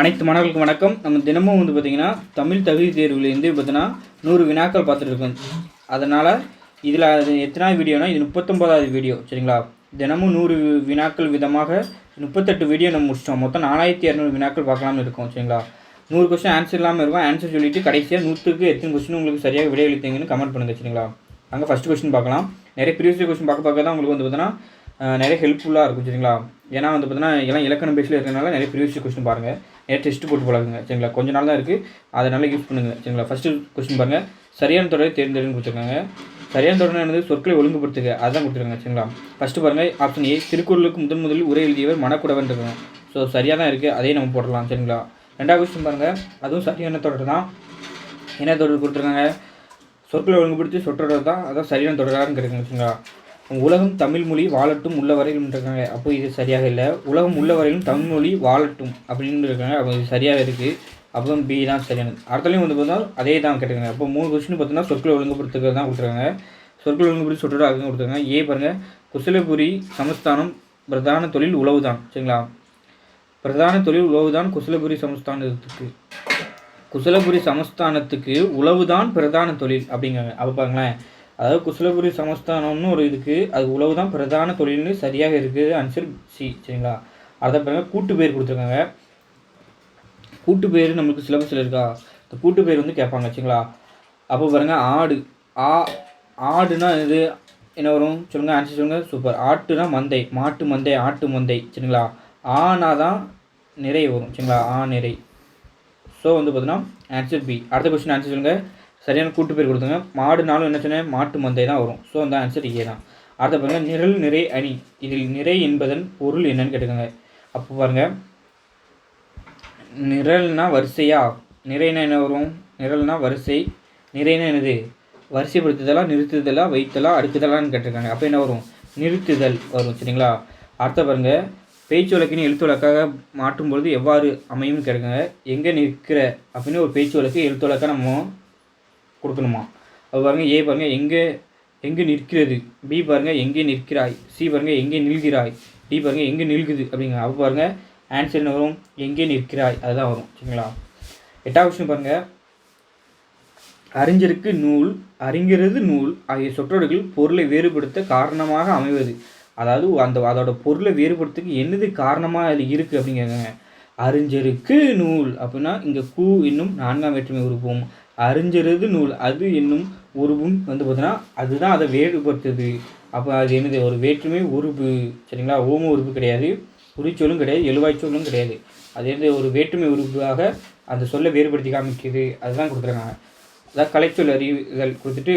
அனைத்து மாணவர்களுக்கும் வணக்கம். நம்ம தினமும் வந்து பார்த்திங்கன்னா தமிழ் தகுதி தேர்வுலேருந்து பார்த்தீங்கன்னா நூறு வினாக்கள் பார்த்துட்டு இருக்கோம் அதனால் இதில் அது எத்தனாவது வீடியோனா இது முப்பத்தொம்போதாவது வீடியோ சரிங்களா? தினமும் நூறு வினாக்கள் விதமாக முப்பத்தெட்டு வீடியோ நம்ம முடிச்சிட்டோம். மொத்தம் நாலாயிரத்தி இரநூறு வினாக்கள் பார்க்கலாம்னு இருக்கோம் சரிங்களா? நூறு கொஸ்டின் ஆன்சர் இல்லாமல் இருக்கும். ஆன்சர் சொல்லிவிட்டு கடைசியாக நூற்றுக்கு எத்தனை கொஸ்டின் உங்களுக்கு சரியாக விடையளித்தீங்கன்னு கமெண்ட் பண்ணுங்கள் சரிங்களா? அங்கே ஃபஸ்ட்டு கொஸ்டின் பார்க்கலாம். நிறைய ப்ரீவியஸ் கொஸ்டின் பார்க்க பார்க்க தான் உங்களுக்கு வந்து பார்த்தீங்கன்னா நிறைய ஹெல்ப்ஃபுல்லாக இருக்கும் சரிங்களா? ஏன்னா வந்து பார்த்தீங்கன்னா எல்லாம் இலக்கணம் பேஸில் இருக்கிறனால நிறைய ப்ரீவியஸ் கொஸ்டின் பாருங்கள் நிறைய டெஸ்ட் போட்டு பழகுங்க சரிங்களா? கொஞ்ச நாள் தான் இருக்குது அதை நல்லா யூஸ் பண்ணுங்கள் சரிங்களா? ஃபஸ்ட்டு கொஸ்டின் பாருங்கள் சரியான தொடரை தேர்ந்தெடுன்னு கொடுத்துருக்காங்க. சரியான தொடர் என்னது? சொற்களை ஒழுங்குபடுத்துக. அதான் கொடுத்துருக்காங்க. சரிங்களா? ஃபஸ்ட்டு பாருங்கள் ஆப்ஷன் ஏ திருக்குறளுக்கு முதன் முதலில் உரை எழுதியவர் மணக்குடவன் இருக்காங்க ஸோ சரியாக தான் இருக்குது அதையும் நம்ம போடலாம். சரிங்களா? ரெண்டாவது கொஸ்டின் பாருங்கள் அதுவும் சரியான தொடர் தான். என்ன தொடர் கொடுத்துருக்காங்க? சொற்களை ஒழுங்குபடுத்தி சொற்றொடர் தான். அதான் சரியான தொடராக இருக்குங்க சரிங்களா? உலகம் தமிழ் மொழி வாழட்டும் உள்ள வரையிலும் இருக்காங்க அப்போ இது சரியாக இல்லை. உலகம் உள்ள வரையிலும் தமிழ் மொழி வாழட்டும் அப்படின்னு இருக்காங்க. அப்போ இது சரியாக இருக்குது அப்போ பி தான் சரியானது. அடுத்தலையும் வந்து பார்த்தா அதே தான் கேட்டுருக்காங்க. அப்போ மூணு கொஸ்டின் பார்த்தீங்கன்னா சொற்களை ஒழுங்குபடுத்துக்கிறது தான் கொடுத்துருக்காங்க. சொற்களை ஒழுங்குபடுத்தி சொற்றொடர் அதுவும் கொடுத்துருக்காங்க. ஏ பாருங்கள் குசலபுரி சமஸ்தானம் பிரதான தொழில் உழவு தான் சரிங்களா? பிரதான தொழில் உழவு தான் குசலபுரி சமஸ்தானத்துக்கு. குசலபுரி சமஸ்தானத்துக்கு உழவு தான் பிரதான தொழில் அப்படிங்கிறாங்க. அப்போ பாருங்களேன். அதாவது குசலபுரி சமஸ்தானம்னு ஒரு இதுக்கு அது உழவு தான் பிரதான தொழில்னு சரியாக இருக்குது ஆன்சர் சி சரிங்களா? அடுத்த பாருங்க கூட்டு பேர் கொடுத்துருக்காங்க. கூட்டு பேர் நம்மளுக்கு சிலபஸில் இருக்கா? இந்த கூட்டு பேர் வந்து கேட்பாங்க சரிங்களா? அப்போ பாருங்கள் ஆடு. ஆ ஆடுனா இது என்ன வரும்? சொல்லுங்கள் ஆன்சர் சொல்லுங்கள் சூப்பர் ஆட்டுனா மந்தை மாட்டு மந்தை ஆட்டு மந்தை சரிங்களா? ஆனா தான் நிறை வரும் சரிங்களா? ஆ நிறை. ஸோ வந்து பார்த்தீங்கன்னா ஆன்சர் பி அடுத்த கொஸ்டின் ஆன்சர் சொல்லுங்கள் சரியான கூட்டு பேர் கொடுத்துங்க மாடுனாலும் என்ன சொன்னேன்? மாட்டு மந்தை தான் வரும். ஸோ அந்த ஆன்சர் ஏ தான். அடுத்த பாருங்கள் நிரல் நிறை அணி. இதில் நிறை என்பதன் பொருள் என்னன்னு கேட்டுக்கோங்க அப்போ பாருங்க நிரல்னா வரிசையா? நிறைனா என்ன வரும்? நிரல்னா வரிசை. நிறைனா என்னது? வரிசைப்படுத்துதலா நிறுத்துதலா வைத்தலா அடுக்குதலான்னு கேட்டிருக்காங்க. அப்போ என்ன வரும்? நிறுத்துதல் வரும் சரிங்களா? அடுத்த பாருங்க பேச்சு வழக்கினை எழுத்து வழக்காக மாற்றும் பொழுது எவ்வாறு அமையும்னு கேட்குறாங்க எங்கே நிற்கிற? அப்படின்னு ஒரு பேச்சு வழக்கு எழுத்து வழக்காக நம்ம கொடுக்கணுமா? அது பாருங்க ஏ பாருங்கள் எங்கே எங்கே நிற்கிறது? பி பாருங்க எங்கே நிற்கிறாய்? சி பாருங்க எங்கே நில்கிறாய்? டி பாருங்க எங்கே நில்குது? அப்படிங்க. அப்போ பாருங்க ஆன்சர் என்ன வரும்? எங்கே நிற்கிறாய்? அதுதான் வரும். சரிங்களா? எட்டாவது கொஸ்டின் பாருங்கள் அறிஞருக்கு நூல் அறிஞரது நூல் ஆகிய சொற்றொடர்கள் பொருளை வேறுபடுத்த காரணமாக அமைவது. அதாவது அந்த அதோட பொருளை வேறுபடுத்துக்கு என்னது காரணமாக அதில் இருக்குது அப்படிங்கிறாங்க அறிஞருக்கு நூல் அப்படின்னா இங்கே கூ இன்னும் நான்காம் வேற்றுமை உருவம் அறிஞரது நூல். அது என்னும் உருவும் வந்து பார்த்தோன்னா அதுதான் அதை வேறுபடுத்துது அப்போ அது என்னது? ஒரு வேற்றுமை உருவு சரிங்களா? ஓம உருவு கிடையாது. குறிச்சொல்லும் கிடையாது. எழுவாய்ச்சொல்லும் கிடையாது. அது வந்து ஒரு வேற்றுமை உருவாக அந்த சொல்லை வேறுபடுத்தி காமிக்குது. அதுதான் கொடுத்துருக்காங்க அதான் கலைச்சொல் அறிவுகள் கொடுத்துட்டு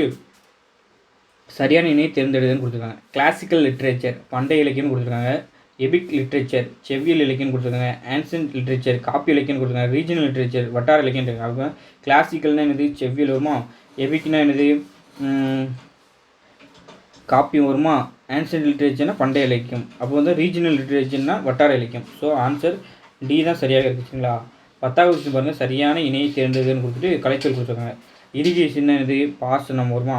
சரியான இணையை தேர்ந்தெடுதுன்னு கொடுத்துருக்காங்க. கிளாசிக்கல் லிட்ரேச்சர் பண்டைய இலக்கியம் கொடுத்துருக்காங்க. எபிக் லிட்ரேச்சர் செவ்வியல் இலக்கியம் கொடுத்துருக்காங்க ஆன்சன்ட் லிட்ரேச்சர் காப்பி இலக்கியம் கொடுத்துருக்காங்க ரீஜனல் லிட்ரேச்சர் வட்டார இலக்கியம் இருக்காங்க அப்போ கிளாசிக்கல்னா என்னது? செவ்வியல் வருமா? எபிக்னா என்னது? காப்பி வருமா? ஆன்சன்ட் லிட்ரேச்சர்னா பண்டைய இலக்கியம். அப்போ வந்து ரீஜனல் லிட்ரேச்சர்னா வட்டார இலக்கியம். ஸோ ஆன்சர் டி தான் சரியாக இருக்குங்களா பத்தாவது கொஸ்டின் பாருங்கள் சரியான இணையை தேர்ந்ததுன்னு கொடுத்துட்டு கலைச்சல் கொடுத்துருக்காங்க. இரிகேஷன் என்னது? பாசனம் வருமா?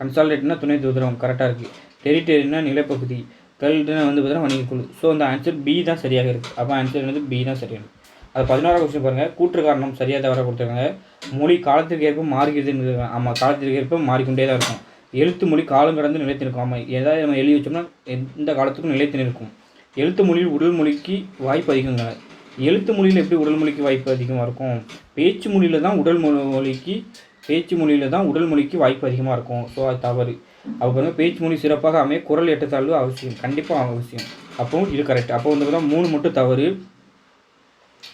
கன்சால்டேட்னா துணை தூதரம் கரெக்டாக இருக்குது டெரிட்டரினா நிலப்பகுதி. கல்டுனா வந்து பார்த்தீங்கன்னா வணிகக்குழு ஸோ அந்த ஆன்சர் பி தான் சரியாக இருக்குது அப்போ ஆன்சர் வந்து பி தான் சரியானது. அது பதினோராவது கொஸ்டின் பாருங்கள் கூற்று காரணம் சரியாக தவறாக கொடுத்துருக்காங்க. மொழி காலத்திற்கு ஏற்ப மாறுகிறது ஆமாம் காலத்திற்கு ஏற்ப மாறிக்கொண்டே தான் இருக்கும். எழுத்து மொழி காலம் கடந்து நிலைத்து நிற்கும் ஆமாம் ஏதாவது நம்ம எழுதி வச்சோம்னா எந்த காலத்துக்கும் நிலைத்து நிற்கும். எழுத்து மொழியில் உடல் மொழிக்கு வாய்ப்பு அதிகங்க. எழுத்து மொழியில் எப்படி உடல் மொழிக்கு வாய்ப்பு அதிகமாக இருக்கும்? பேச்சு மொழியில் தான் உடல் மொழிக்கு பேச்சு மொழியில் தான் உடல் மொழிக்கு வாய்ப்பு அதிகமாக இருக்கும். ஸோ அது தவறு. அப்போ வந்து பேச்சு மொழி சிறப்பாக அமைய குரல் ஏற்றத்தாழ்வு அவசியம். கண்டிப்பாக அவசியம். அப்போவும் இது கரெக்ட் அப்போ வந்து பார்த்தா மூணு மட்டும் தவறு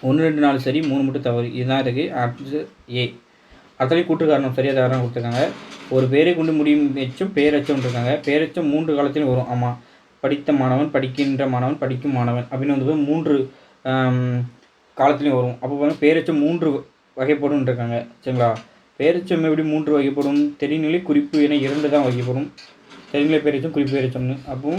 ஒன்று ரெண்டு நாலு சரி மூணு மட்டும் தவறு. இதுதான் இருக்குது ஆன்சர் ஏ அடுத்தது கூட்டு காரணம் சரியாக தவறாக கொடுத்துருக்காங்க. ஒரு பேரை கொண்டு முடியும் எச்சும் பேரச்சம் இருக்காங்க. பேரச்சம் மூன்று காலத்திலும் வரும். ஆமாம் படித்த மாணவன் படிக்கின்ற மாணவன் படிக்கும் மாணவன் அப்படின்னு வந்து மூன்று காலத்துலேயும் வரும். அப்போ பார்த்தீங்கன்னா பேரச்சம் மூன்று வகைப்படும் இருக்காங்க. சரிங்களா? பேரச்சம் எப்படி மூன்று வகைப்படும்? தெரிநிலை குறிப்பு என இரண்டு தான் வகைப்படும். தெரிநிலை பேரச்சம் குறிப்பு பேரச்சம்னு. அப்போ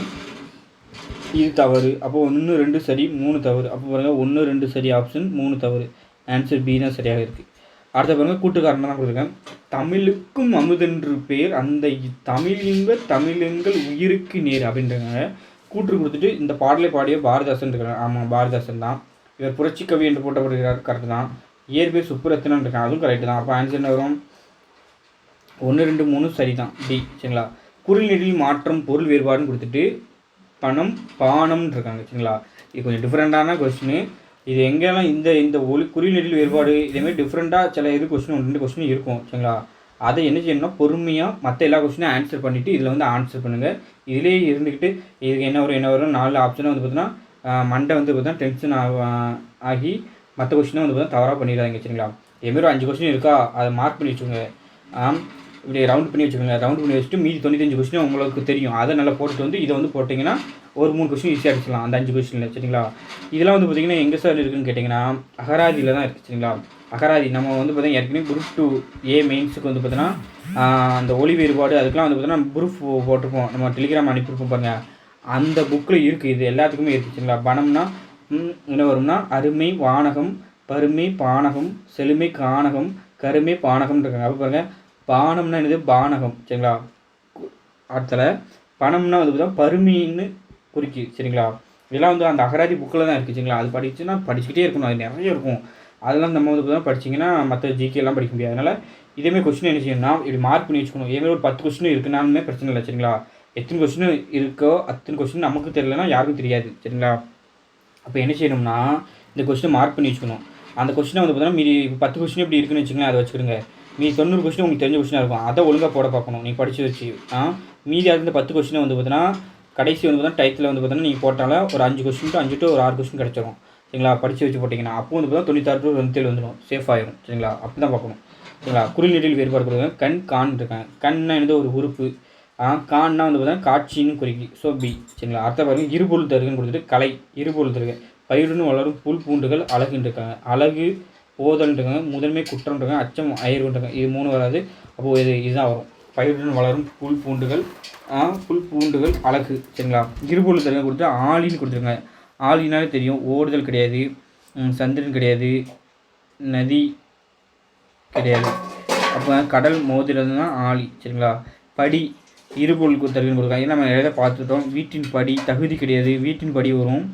இது தவறு. அப்போ ஒன்று ரெண்டு சரி மூணு தவறு. அப்போ பாருங்க ஒன்று ரெண்டு சரி ஆப்ஷன் மூணு தவறு. ஆன்சர் பி தான் சரியாக இருக்குது அடுத்த பாருங்கள் கூட்டுக்காரன் தான் கொடுத்துருக்கேன். தமிழுக்கும் அமுதென்று பேர் அந்த இ- தமிழின்ப தமிழெங்கள் உயிருக்கு நேர் அப்படின்றாங்க கூற்று கொடுத்துட்டு இந்த பாடலை பாடிய பாரதாசன் இருக்கிறார். ஆமாம் பாரதாசன் தான். இவர் புரட்சி கவி என்று போட்டப்படுகிறார் கரெக்டு தான். இயற்பியல் சுப்புரத்தினம் இருக்கான் அதுவும் கரெக்டு தான். அப்போ ஆன்சர் என்ன வரும்? ஒன்று ரெண்டு மூணு சரி தான் டி சரிங்களா? குறிநீரில் மாற்றம் பொருள் வேறுபாடுன்னு கொடுத்துட்டு பணம் பானம்னு இருக்காங்க. சரிங்களா? இது கொஞ்சம் டிஃப்ரெண்ட்டான கொஸ்டின் இது எங்கெல்லாம் இந்த இந்த ஒளி குறிநெடில் வேறுபாடு இதேமாதிரி டிஃப்ரெண்ட்டாக சில இது கொஸ்டின் ஒன்று ரெண்டு கொஸ்டின் இருக்கும். சரிங்களா? அதை என்ன செய்யணும்னா பொறுமையாக மற்ற எல்லா கொஸ்டினும் ஆன்சர் பண்ணிவிட்டு இதில் வந்து ஆன்சர் பண்ணுங்கள் இதிலே இருந்துக்கிட்டு இதுக்கு என்ன வரும் என்ன வரும்? நாலு ஆப்ஷனாக வந்து பார்த்தீங்கன்னா மண்டை வந்து பார்த்தீங்கன்னா டென்ஷன் ஆகி மற்ற கொஸ்டினை வந்து பார்த்தீங்கன்னா தவறாக பண்ணிடாதீங்க சரிங்களா? இதேமாரி ஒரு அஞ்சு கொஸ்டின் இருக்கா அதை மார்க் பண்ணி வச்சுக்கோங்க. ஆம், இப்படி ரவுண்ட் பண்ணி வச்சுக்கோங்க. ரவுண்ட் பண்ணி வச்சுட்டு மீதி தொண்ணூத்தஞ்சு கொஸ்டின் உங்களுக்கு தெரியும். அதை நல்லா போட்டுட்டு வந்து இதை வந்து போட்டிங்கன்னா ஒரு மூணு கொஸ்டின் ஈஸியாக அடிச்சிடலாம் அந்த அஞ்சு கொஸ்டினில் சரிங்களா? இதெல்லாம் வந்து பார்த்திங்கன்னா எங்கே சார் இருக்குன்னு கேட்டிங்கன்னா அகராதியில் தான் இருக்குது சரிங்களா? அகராதி நம்ம வந்து பார்த்திங்கன்னா ஏற்கனவே குரூப் டூ ஏ மெயின்ஸுக்கு வந்து பார்த்தீங்கன்னா அந்த ஒளி வேறுபாடு அதுக்கெலாம் வந்து பார்த்தீங்கன்னா குரூப் போட்டிருப்போம். நம்ம டெலிகிராம் அனுப்பியிருப்போம் பாருங்கள் அந்த புக்கில் இருக்குது இது எல்லாத்துக்குமே இருக்குது சரிங்களா? பணம்னா என்ன வரும்னா அருமை வானகம் பருமை பானகம் செழுமை கானகம் கருமை பானகம் இருக்காங்க. அப்போ பாருங்க பானம்னா என்னது? பானகம் சரிங்களா? அடுத்தல பணம்னா வந்து பார்த்தா பருமின்னு குறிக்கி சரிங்களா? இதெல்லாம் வந்து அந்த அகராதி புக்கில் தான் இருக்குது சரிங்களா? அது படிச்சுன்னா படிச்சுக்கிட்டே இருக்கணும் அது நிறைய இருக்கும். அதெல்லாம் நம்ம வந்து பார்த்தா படிச்சிங்கன்னா மற்ற ஜிகே எல்லாம் படிக்க முடியாது. அதனால் இதேமாதிரி கொஸ்டின் என்ன செய்யணும்னா இப்படி மார்க் பண்ணி வச்சுக்கணும். இதேமாரி ஒரு பத்து கொஸ்டின் இருக்குனாலுமே பிரச்சனை இல்லை சரிங்களா? எத்தனை கொஸ்டின் இருக்கோ அத்தனை கொஸ்டின் நமக்கு தெரியலனா யாருக்கும் தெரியாது சரிங்களா? அப்போ என்ன செய்யணும்னா இந்த கொஸ்டினை மார்க் பண்ணி வச்சுக்கணும். அந்த கொஸ்டினை வந்து பார்த்தீங்கன்னா மீதி பத்து கொஸ்டின் இப்படி இருக்குன்னு வச்சுக்கோங்களேன் அதை வச்சுக்கிடுங்க. மீதி தொண்ணூறு கொஸ்டின் உங்களுக்கு தெரிஞ்ச கொஸ்டினாக இருக்கும். அதை ஒழுங்காக போட பார்க்கணும். நீ படித்து வச்சு ஆ? மீதி அந்த பத்து கொஸ்டினை வந்து பார்த்தீங்கன்னா கடைசி வந்து பார்த்தீங்கன்னா டைத்தில் வந்து பார்த்தீங்கன்னா நீங்கள் போட்டாலும் ஒரு அஞ்சு கொஸ்டின் டு அஞ்சு டு ஒரு ஆறு கொஸ்டின் கிடச்சிரும். சரிங்களா? படித்து வச்சு போட்டிங்கன்னா அப்போ வந்து பார்த்தா தொண்ணூத்தாறு டு தொண்ணூத்தேழு வந்துடும் சேஃப் ஆயிரும். சரிங்களா? அப்படி தான் பார்க்கணும். சரிங்களா? குறிநீட்டில் வேறுபாடு கொடுங்க. கண் கான் இருக்காங்க கண்ணா என்னது? ஒரு உறுப்பு. கான்னா வந்து பார்த்தீங்கன்னா காட்சின்னு குறிக்கி ஸோ பி சரிங்களா? அர்த்தம் பாருங்க இருபொருள் தருகன்னு கொடுத்துட்டு கலை இருபொருள் தருக. பயிருடன் வளரும் புல் பூண்டுகள் அழகுன்றிருக்காங்க. அழகு போதல்ன்றாங்க முதன்மை குற்றம்ன்றாங்க அச்சம் அயர்வுன்றாங்க இது மூணு வராது. அப்போது இது இதுதான் வரும். பயிருடன் வளரும் புல் பூண்டுகள் புல் பூண்டுகள் அழகு சரிங்களா? இருபொருள் தருக கொடுத்து ஆளின்னு கொடுத்துருங்க ஆளினாலே தெரியும். ஓடுதல் கிடையாது. சந்திரன் கிடையாது. நதி கிடையாது. அப்போ கடல் மோதிரதுன்னா ஆளி சரிங்களா? படி இருபொருள் தருகன்னு கொடுக்காங்க நம்ம நிறைய பார்த்துட்டோம். வீட்டின் படி தகுதி கிடையாது. வீட்டின் படி வரும்.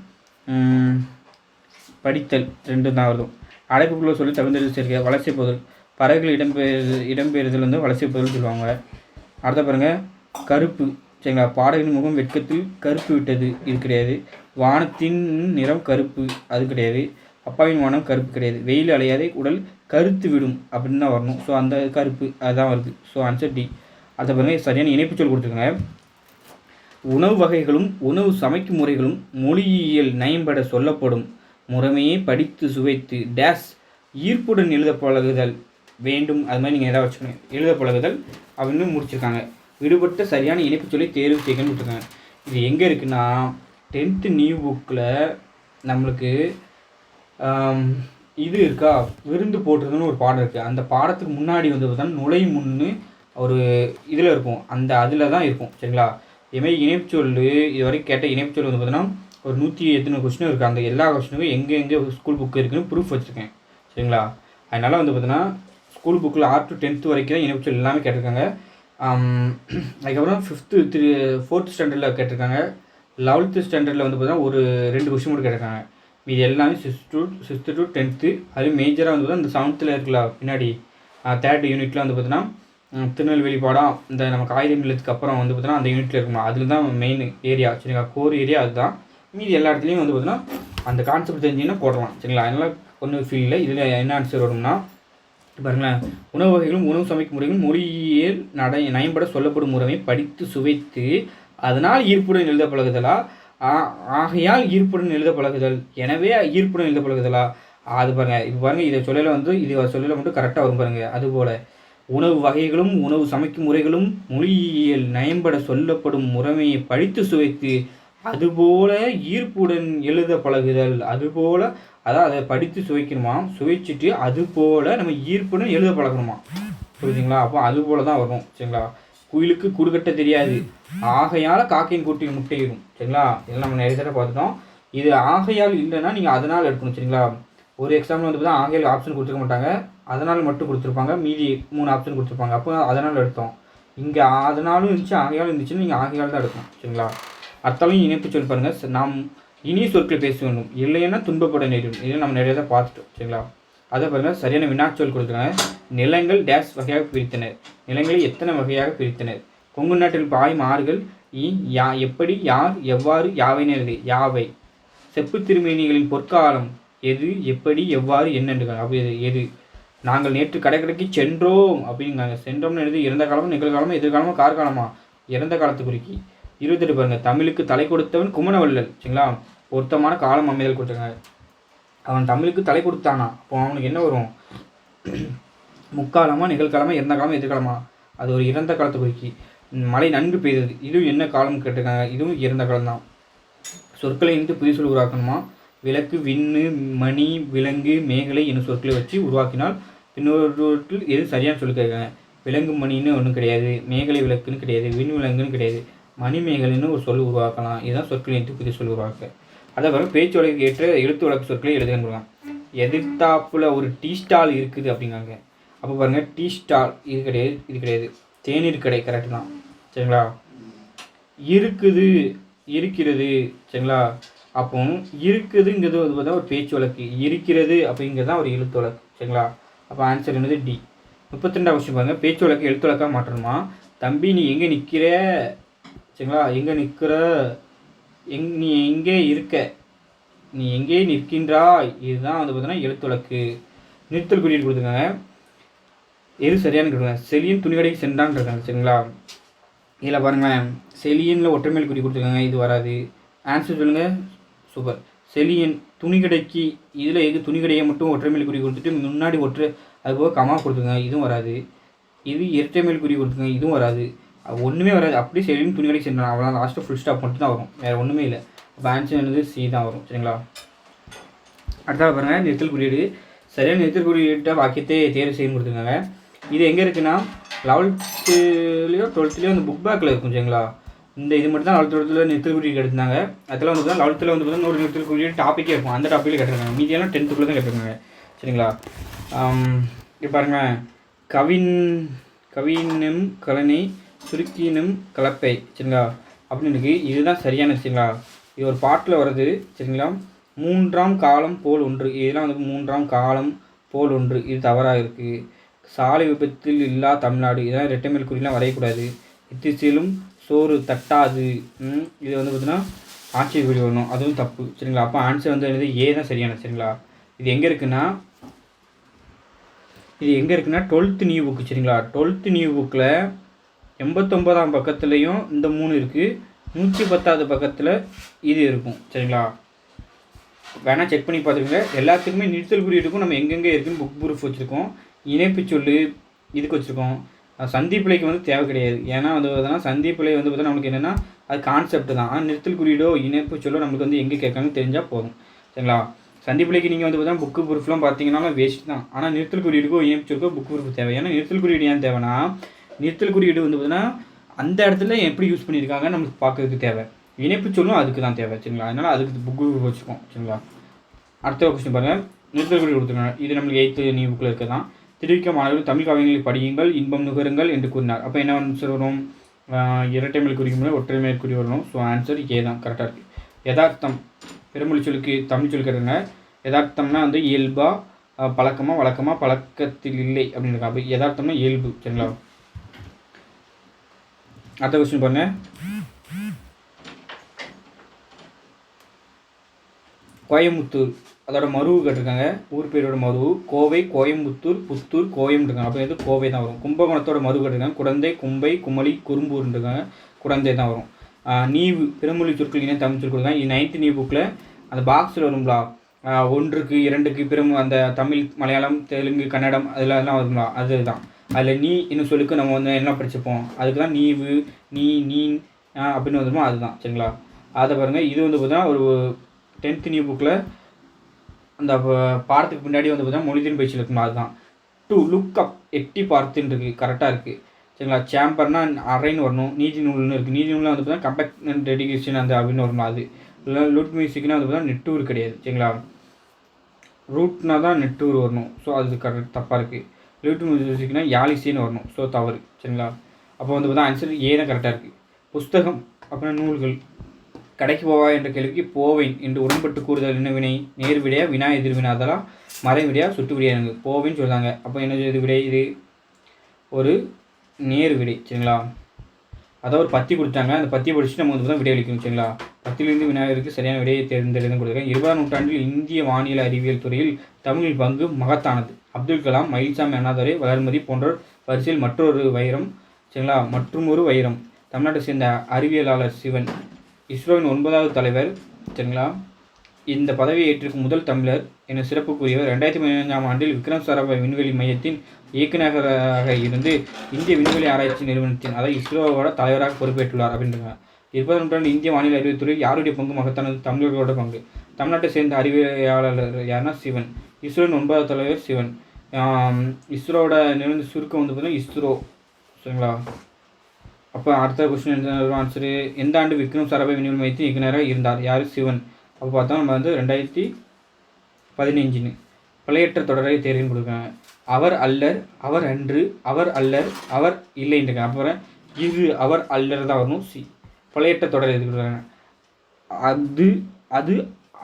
படித்தல் ரெண்டும் தான் வரும் அடைப்புக்குள்ள சொல்லி தகுந்தெழுத்து சேர்க்க வளர்ச்சி பொருள் பறவைகள் இடம்பெயர்து இடம்பெயர்தல் வந்து வளர்ச்சி பொருள் சொல்லுவாங்க. அடுத்த பாருங்கள் கருப்பு சரிங்களா? பாடகின் முகம் வெட்கத்தில் கருப்பு விட்டது. இது கிடையாது. வானத்தின் நிறம் கருப்பு. அது கிடையாது. அப்பாவின் வானம் கருப்பு கிடையாது. வெயில் அலையாதே உடல் கருத்து விடும் அப்படின்னு தான் வரணும். ஸோ அந்த கருப்பு அதுதான் வருது. ஸோ ஆன்சர் டி அதை பாருங்க சரியான இணைப்பு சொல் கொடுத்துருங்க உணவு வகைகளும் உணவு சமைக்கும் முறைகளும் மொழியியல் நயம்பட சொல்லப்படும். முறைமையை படித்து சுவைத்து டேஸ் ஈர்ப்புடன் எழுத பழகுதல் வேண்டும். அது மாதிரி நீங்கள் எதாவது வச்சுக்கணும் எழுத பழகுதல் அப்படின்னு முடிச்சிருக்காங்க. விடுபட்ட சரியான இணைப்பு சொல்லி தேர்வு செய்யணும்னு கொடுத்துருக்காங்க. இது எங்கே இருக்குன்னா டென்த்து நியூ புக்கில் நம்மளுக்கு இது இருக்கா? விருந்து போட்டுருதுன்னு ஒரு பாடம் இருக்குது அந்த பாடத்துக்கு முன்னாடி வந்து பார்த்தா நுழை முன்னு ஒரு இதில் இருக்கும். அந்த அதில் தான் இருக்கும். சரிங்களா? இதுமாரி இணைப்புச்சொல் இது வரைக்கும் கேட்ட இணைப்புச்சொல் வந்து பார்த்தோன்னா ஒரு நூற்றி எத்தனை கொஸ்டினும் இருக்குது அந்த எல்லா கொஸ்டினுக்கும் எங்கே எங்கே ஸ்கூல் புக்கு இருக்குன்னு ப்ரூஃப் வச்சுருக்கேன். சரிங்களா? அதனால் வந்து பார்த்தீங்கன்னா ஸ்கூல் புக்கில் ஆர் டு டென்த்து வரைக்கும் தான் இணைப்புச்சொல் எல்லாமே கேட்டிருக்காங்க. அதுக்கப்புறம் ஃபிஃப்த்து த்ரீ ஃபோர்த் ஸ்டாண்டர்டில் கேட்டிருக்காங்க. லெவல்த்து ஸ்டாண்டர்டில் வந்து பார்த்தீங்கன்னா ஒரு ரெண்டு கொஸ்டின் மட்டும் கேட்டிருக்காங்க. மீதி எல்லாமே sixth to sixth to tenth அது மேஜராக வந்து பார்த்தா இந்த செவன்த்தில் இருக்கலாம் பின்னாடி தேர்ட் யூனிட்டில் வந்து பார்த்தீங்கன்னா திருநெல்வேலி பாடம் இந்த நம்ம காய்கறி நிலத்துக்கு அப்புறம் வந்து பார்த்தீங்கன்னா அந்த யூனிட்டில் இருக்குமா அதில் தான் மெயின் ஏரியா சரிங்களா? கோர் ஏரியா அதுதான். மீதி எல்லா இடத்துலையும் வந்து பார்த்தீங்கன்னா அந்த கான்செப்ட் தெரிஞ்சிங்கன்னா போடலாம் சரிங்களா? அதனால் ஒன்றும் ஃபீல் இல்லை. இதில் என்ன ஆன்சர் வரும்னா பாருங்களேன். உணவு வகைகளும் உணவு சமைக்கும் முறைகளும் மொழியியல் நடை நயம்பட சொல்லப்படும் முறையை படித்து சுவைத்து அதனால் ஈர்ப்புடன் எழுத பழகுதலா? ஆ- ஆகையால் ஈர்ப்புடன் எழுத பழகுதல். எனவே ஈர்ப்புடன் எழுத பழகுதலா? அது பாருங்கள் இப்போ பாருங்கள் இதை சொல்லலை வந்து இது சொல்லலை மட்டும் கரெக்டாக வரும் பாருங்கள் அதுபோல் உணவு வகைகளும் உணவு சமைக்கும் முறைகளும் மொழியியல் நயம்பட சொல்லப்படும் முறைமையை படித்து சுவைத்து அதுபோல ஈர்ப்புடன் எழுத பழகுதல் அதுபோல அதான் அதை படித்து சுவைக்கணுமா சுவைச்சிட்டு அதுபோல் நம்ம ஈர்ப்புடன் எழுத பழகணுமா புரியுதுங்களா அப்போ அதுபோல தான் வரும் சரிங்களா? குயிலுக்கு குறுக்கட்ட தெரியாது. ஆகையால் காக்கையின் கூட்டில் முட்டையிடும் சரிங்களா? இதெல்லாம் நம்ம நிறைய தடவை பார்த்துட்டோம். இது ஆகையால் இல்லைன்னா நீங்கள் அதனால் எடுக்கணும் சரிங்களா? ஒரு எக்ஸாம்பிள் வந்து பார்த்தா ஆகையால் ஆப்ஷன் கொடுத்துருக்க மாட்டாங்க. அதனால் மட்டும் கொடுத்துருப்பாங்க. மீதி மூணு ஆப்ஷன் கொடுத்துருப்பாங்க. அப்போ அதனால் எடுத்தோம். இங்கே அதனாலும் இருந்துச்சு ஆகையாலும் இருந்துச்சுன்னா நீங்கள் ஆகையால் தான் எடுக்கணும். சரிங்களா? அத்தாலும் இணைப்பு சொல் பாருங்கள் நாம் இனிய சொற்கள் பேச வேண்டும். இல்லைன்னா துன்பப்பட நேரும் இதில் நம்ம நிறைய தான் பார்த்துட்டோம். சரிங்களா? அதை பாருங்கள் சரியான வினாச்சொல் கொடுத்துருக்காங்க. நிலங்கள் டேஷ் வகையாக பிரித்தனர். நிலங்களை எத்தனை வகையாக பிரித்தனர்? கொங்கு நாட்டில் பாயும் ஆறுகள் இ யா எப்படி யார் எவ்வாறு யாவைனது யாவை? செப்பு திருமேனிகளின் பொற்காலம் எது எப்படி எவ்வாறு என்னென்று அப்படி எது எது? நாங்கள் நேற்று கடைக்கடைக்கு சென்றோம் அப்படிங்கிறாங்க. சென்றோம்னு எழுதி இறந்த காலமும் நிகழ்காலமும் எதிர்காலமும் கார்காலமா? இறந்த காலத்து குறிக்கி இருபத்தெட்டு பாருங்க தமிழுக்கு தலை கொடுத்தவன் குமணவள்ளல் சரிங்களா? பொருத்தமான காலம் அமைதல் கொடுத்துருக்காங்க. அவன் தமிழுக்கு தலை கொடுத்தானா? அப்போ அவனுக்கு என்ன வரும்? முக்காலமா நிகழ்காலமா இறந்த காலமா எதிர்காலமா? அது ஒரு இறந்த காலத்து குறிக்கி மழை நன்கு பெய்தது. இதுவும் என்ன காலம் கேட்டிருக்காங்க? இதுவும் இறந்த காலம் தான் சொற்களை இருந்து புதிய சொல் உருவாக்கணுமா? விளக்கு விண்ணு மணி விலங்கு மேகலை என்னும் சொற்களை வச்சு உருவாக்கினால் பின்னொருவற்றில் எது சரியான சொல்லி விலங்கு மணின்னு ஒன்றும் கிடையாது மேகலை விளக்குன்னு கிடையாது விண் விலங்குன்னு கிடையாது. மணி மேகலைன்னு ஒரு சொல் உருவாக்கலாம். இதுதான் சொற்களை இருந்து புதிய சொல் உருவாக்க. அதே போல பேச்சு வழக்கு ஏற்ற எழுத்து வழக்கு சொற்களை எழுதுன்னு எதிர்த்தாப்புல ஒரு டீ ஸ்டால் இருக்குது அப்படிங்காங்க அப்போ பாருங்கள் டீ ஸ்டால் இது கிடையாது இது கிடையாது. தேநீர் கடை கரெக்டு தான் சரிங்களா? இருக்குது இருக்கிறது. சரிங்களா? அப்போ இருக்குதுங்கிறது வந்து பார்த்தா ஒரு பேச்சு வழக்கு. இருக்கிறது அப்படிங்கிறது தான் ஒரு எழுத்து வழக்கு. சரிங்களா? அப்போ ஆன்சர் என்னது? டி முப்பத்தி ரெண்டாம் விஷயம் பாருங்க. பேச்சு வழக்கு எழுத்து வழக்காக மாற்றணுமா? தம்பி நீ எங்கே நிற்கிற சரிங்களா? எங்கே நிற்கிற எங் நீ எங்கே இருக்க? நீ எங்கே நிற்கின்றாய்? இதுதான் வந்து பார்த்தீங்கன்னா எழுத்து வழக்கு. நிறுத்தல் குறியீடு கொடுத்துருக்காங்க. எது சரியான கொடுங்க செலியன் துணிக்கடைக்கு சென்றான் இருக்காங்க சரிங்களா? இதில் பாருங்களேன். செலியனில் ஒற்றைமேல் குறி கொடுத்துருக்காங்க. இது வராது. ஆன்சர் சொல்லுங்கள் சூப்பர் செலியன் துணிக்கடைக்கு இதில் எது துணிக்கடையை மட்டும் ஒற்றைமேல் குறி கொடுத்துட்டு முன்னாடி ஒற்றை அதுபோக கமா கொடுத்துங்க இதுவும் வராது. இது இரட்டைமேல் குறி கொடுத்துங்க இதுவும் வராது. ஒன்றுமே வராது. அப்படியே செலியன் துணிக்கடைக்கு சென்றான். அவ்வளோ லாஸ்ட்டு ஃபுல் ஸ்டாப் மட்டும் தான் வரும். வேறு ஒன்றுமே இல்லை. அப்போ ஆன்சர் என்னது? சி தான் வரும். சரிங்களா? அடுத்தது பாருங்கள் நிறுத்தல் குறியீடு. சரியான நிறுத்தல் குறியீட்ட வாக்கியத்தை தேர்வு செய்யணும் கொடுத்துருக்காங்க இது எங்கே இருக்குன்னா லெவல்த்துலேயோ டுவெல்த்துலேயோ அந்த புக் பேக்கில் இருக்கும் சரிங்களா? இந்த இது மட்டும் தான் லெவல்த் டுவெல்த்தில் நிறுத்தல் குறியீடு எடுத்தாங்க அதெல்லாம் வந்து தான் லெவல்த்தில் வந்து பார்த்தீங்கன்னா ஒரு நிறுத்தல் குறியீடு டாப்பிக்கே இருக்கும். அந்த டாப்பிக்கில் கேட்டிருக்காங்க. மீதியெல்லாம் டென்த்துக்குள்ளே தான் கேட்டிருக்காங்க. சரிங்களா? இப்போ பாருங்க. கவின் கவினும் கலனை சுருக்கினும் கலப்பை. சரிங்களா? அப்படின்னு இருக்குது இதுதான் சரியான சரிங்களா? இது ஒரு பாட்டில் வருது. சரிங்களா? மூன்றாம் காலம் போல் ஒன்று. இதெல்லாம் வந்து மூன்றாம் காலம் போல் ஒன்று. இது தவறாக இருக்குது சாலை விபத்தில் இல்லா தமிழ்நாடு. இதெல்லாம் ரெட்டைமேல் குறிலாம் வரையக்கூடாது. இத்திசையிலும் சோறு தட்டாது இது வந்து பார்த்தீங்கன்னா ஆட்சி குறி வரணும். அதுவும் தப்பு. சரிங்களா? அப்போ ஆன்சர் வந்து என்னது? ஏ தான் சரியான சரிங்களா? இது எங்கே இருக்குன்னா இது எங்கே இருக்குன்னா டுவெல்த்து நியூ புக்கு சரிங்களா? டுவெல்த்து நியூ புக்கில் எண்பத்தொம்போதாம் பக்கத்துலேயும் இந்த மூணு இருக்குது நூற்றி பத்தாவது பக்கத்தில் இது இருக்கும். சரிங்களா? வேணால் செக் பண்ணி பார்த்துக்கோங்க. எல்லாத்துக்குமே நிறுத்தல் குறியீடுக்கும் நம்ம எங்கெங்கே இருக்குன்னு புக் ப்ரூஃப் வச்சுருக்கோம். இணைப்பு சொல்லு இதுக்கு வச்சுருக்கோம். சந்திப்பிழைக்கு வந்து தேவை கிடையாது. ஏன்னா வந்து பார்த்தீங்கன்னா சந்திப்பிழை வந்து பார்த்தீங்கன்னா நம்மளுக்கு என்னென்னா அது கான்செப்ட் தான். ஆனால் நிறுத்தல் குறியீடோ இணைப்பு சொல்லோ நம்மளுக்கு வந்து எங்கே கேட்காங்கன்னு தெரிஞ்சால் போதும். சரிங்களா? சந்திப்பிழைக்கு நீங்கள் வந்து பார்த்தீங்கன்னா புக்கு ப்ரூஃப்லாம் பார்த்தீங்கன்னா வேஸ்ட் தான். ஆனால் நிறுத்தல் குறியீடுக்கோ இணைப்பு சொல்லுக்கோ புக் ப்ரூஃப் தேவை. ஏன்னா நிறுத்தல் குறியீடு ஏன் தேவைன்னா நிறுத்தல் குறியீடு வந்து பார்த்தீங்கன்னா அந்த இடத்துல எப்படி யூஸ் பண்ணியிருக்காங்க நமக்கு பார்க்கறதுக்கு தேவை. இணைப்பு சொல்லும் அதுக்கு தான் தேவை. சரிங்களா? அதனால் அதுக்கு புக் ப்ரூஃப் வச்சுக்கோம் சரிங்களா? அடுத்த கொஸ்டின் பாருங்கள் நிறுத்தல் குறியீடு கொடுத்துருக்காங்க. இது நம்மளுக்கு எயித்து நியூ புக்கில் இருக்க தான். திருவிக்க மாணவர்கள் தமிழ் காவியங்களை படியுங்கள் இன்பம் நுகருங்கள் என்று கூறினார். அப்போ என்ன ஆன்சர் வரும் இரட்டை மேல் குறிக்கும் போது ஒற்றை மேல் குறி வரணும். ஸோ ஆன்சர் ஏ தான் கரெக்டாக இருக்குது யதார்த்தம் பெருமொழி சொல்லுக்கு தமிழ் சொல்லி யதார்த்தம்னா வந்து இயல்பாக பழக்கமாக வழக்கமாக பழக்கத்தில் இல்லை அப்படின்னு அப்போ யதார்த்தம்னா இயல்பு சரிங்களா? அடுத்த கொஸ்டின் பாருங்க. கோயம்புத்தூர் அதோட மருவு கேட்டிருக்காங்க. ஊர் பேரோட மருவு. கோவை கோயம்புத்தூர் புத்தூர் கோயம் இருக்காங்க அப்போ வந்து கோவை தான் வரும். கும்பகோணத்தோட மருவு கேட்டிருக்காங்க. குடந்தை கும்பை குமளி குறும்பூர் இருக்காங்க குடந்தை தான் வரும். நீவு. பிறமொழி சொற்கள் இணைய தமிழ் சொற்கள் தான். இது நைன்த் நீ புக்கில் அந்த பாக்ஸில் வரும்களா ஒன்றுக்கு இரண்டுக்கு பிறமு அந்த தமிழ் மலையாளம் தெலுங்கு கன்னடம் அதில் எல்லாம் அது அதுதான். அதில் நீ இன்னும் சொல்லுக்கு நம்ம வந்து என்ன படிச்சுப்போம்? அதுக்கு தான் நீவு நீ நீ அப்படின்னு வந்துருமோ அதுதான். சரிங்களா? அதை பாருங்கள் இது வந்து பார்த்தீங்கன்னா ஒரு டென்த் நியூ புக்கில் அந்த பாடத்துக்கு பின்னாடி வந்து பார்த்தீங்கன்னா மொழிதின் பயிற்சியில் மாதிரி அதுதான் டு லுக் அப் எட்டி பார்த்துன்னு இருக்குது கரெக்டாக இருக்குது சரிங்களா? சேம்பர்னா அரைன்னு வரணும் நீதி நூல்னு இருக்குது நீதி நூலில் வந்து பார்த்தீங்கன்னா கம்பெக்ட் டெடிகேஷன் அந்த அப்படின்னு வரணும் அது இல்லை லுட் மியூசிக்னா வந்து பார்த்தீங்கன்னா நெட்டூர் கிடையாது சரிங்களா? ரூட்னா தான் நெட்டூர் வரணும். ஸோ அது கரெக்ட் தப்பாக இருக்குது லுட் மியூசிக்னா யாலிசின்னு வரணும். ஸோ தவறு சரிங்களா? அப்போ வந்து பார்த்தா ஆன்சர் ஏ தான் கரெக்டாக இருக்குது புஸ்தகம் அப்படின்னா நூல்கள். கடைக்கு போவா என்ற கேள்விக்கு போவேன் என்று உடன்பட்டு கூறுதல் என்ன வினை நேர் விடையா வினா எதிர் வினா அதெல்லாம் மறை விடையா சுட்டு விடையா எனக்கு போவேன்னு சொல்கிறாங்க அப்போ என்ன இது விடை இது. ஒரு நேர் விடை சரிங்களா? அதாவது ஒரு பத்தி கொடுத்தாங்க. அந்த பத்தி படிச்சுட்டு நம்ம வந்து தான் விடை அளிக்கணும் சரிங்களா? பத்திலிருந்து விநாயகருக்கு சரியான விடையை தேர்ந்தெடுத்து கொடுத்துருக்காங்க இருபதாம் நூற்றாண்டில் இந்திய வானியல் அறிவியல் துறையில் தமிழின் பங்கு மகத்தானது. அப்துல் கலாம் மயில்சாமி அண்ணாதுரை வளர்மதி போன்றோர் வரிசையில் மற்றொரு வைரம் சரிங்களா? மற்றொரு வைரம். தமிழ்நாட்டை சேர்ந்த அறிவியலாளர் சிவன் இஸ்ரோவின் ஒன்பதாவது தலைவர் சரிங்களா? இந்த பதவியை ஏற்றிருக்கும் முதல் தமிழர் என சிறப்புக்குரியவர் ரெண்டாயிரத்தி பதினைஞ்சாம் ஆண்டில் விக்ரம் சாராபாய் விண்வெளி மையத்தின் இயக்குநராக இருந்து இந்திய விண்வெளி ஆராய்ச்சி நிறுவனத்தின் அதாவது இஸ்ரோவோட தலைவராக பொறுப்பேற்றுள்ளார் அப்படின்றாங்க இருபதாம் நூற்றாண்டு இந்திய மாநில அறிவியல் யாருடைய பங்கு மகத்தானது? தமிழர்களோட பங்கு. தமிழ்நாட்டை சேர்ந்த அறிவியலாளர் யாருன்னா? சிவன். இஸ்ரோவின் ஒன்பதாவது தலைவர் சிவன். இஸ்ரோவோட நிறுவன சுருக்கம் வந்து பார்த்தீங்கன்னா இஸ்ரோ சரிங்களா? அப்போ அடுத்த கொஸ்டின் என்ன ஆன்சரு எந்த ஆண்டு விக்ரம் சாராபாய் விண்வெளி மையத்தின் இயக்குநராக இருந்தார்? யார்? சிவன். அப்போ பார்த்தா நம்ம வந்து ரெண்டாயிரத்தி பதினஞ்சுன்னு. பழையற்ற தொடரை தேர்வுன்னு கொடுக்குறாங்க. அவர் அல்லர் அவர் அன்று அவர் அல்லர் அவர் இல்லைன்றாங்க அப்புறம் இது அவர் அல்லர் தான் வரணும். சி. பழையற்ற தொடர் எது கொடுக்குறாங்க. அது அது